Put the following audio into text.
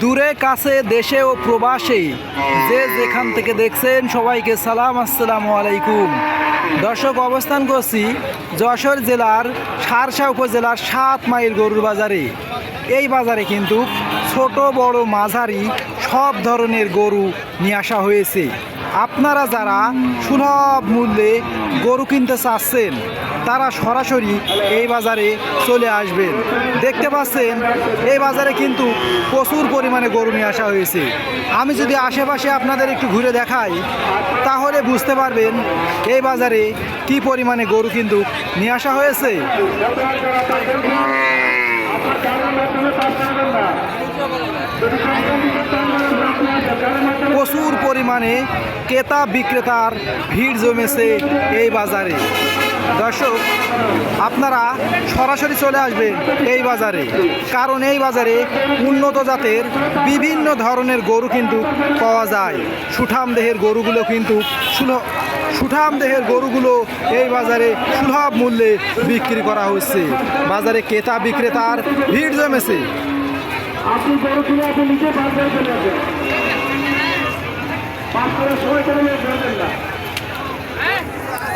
দূরে, কাছে, দেশে ও প্রবাসে যে যেখান থেকে দেখছেন সবাইকে সালাম, আসসালাম আলাইকুম। দর্শক, অবস্থান করছি যশোর জেলার সারসা উপজেলার সাত মাইল গরুর বাজারে। এই বাজারে কিন্তু ছোট, বড়, মাঝারি সব ধরনের গরু নিয়ে আসা হয়েছে। আপনারা যারা সুলভ মূল্যে গরু কিনতে চাচ্ছেন, তারা সরাসরি এই বাজারে চলে আসবেন। দেখতে পাচ্ছেন, এই বাজারে কিন্তু প্রচুর পরিমাণে গরু নিয়ে আসা হয়েছে। আমি যদি আশেপাশে আপনাদের একটু ঘুরে দেখাই, তাহলে বুঝতে পারবেন এই বাজারে কি পরিমাণে গরু কিন্তু নিয়ে আসা হয়েছে। প্রচুর পরিমাণে ক্রেতা, বিক্রেতার ভিড় জমেছে এই বাজারে। দর্শক, আপনারা সরাসরি চলে আসবেন এই বাজারে, কারণ এই বাজারে উন্নত জাতের বিভিন্ন ধরনের গরু কিন্তু পাওয়া যায়। সুঠাম দেহের গরুগুলো কিন্তু সুঠাম দেহের গরুগুলো এই বাজারে সুলভ মূল্যে বিক্রি করা হচ্ছে। বাজারে ক্রেতা, বিক্রেতার ভিড় জমেছে। আপনি গরু কিনে আপনি নিজে বার করে চলে আসবেন পাঁচ করে সময় করে বেরোবেন না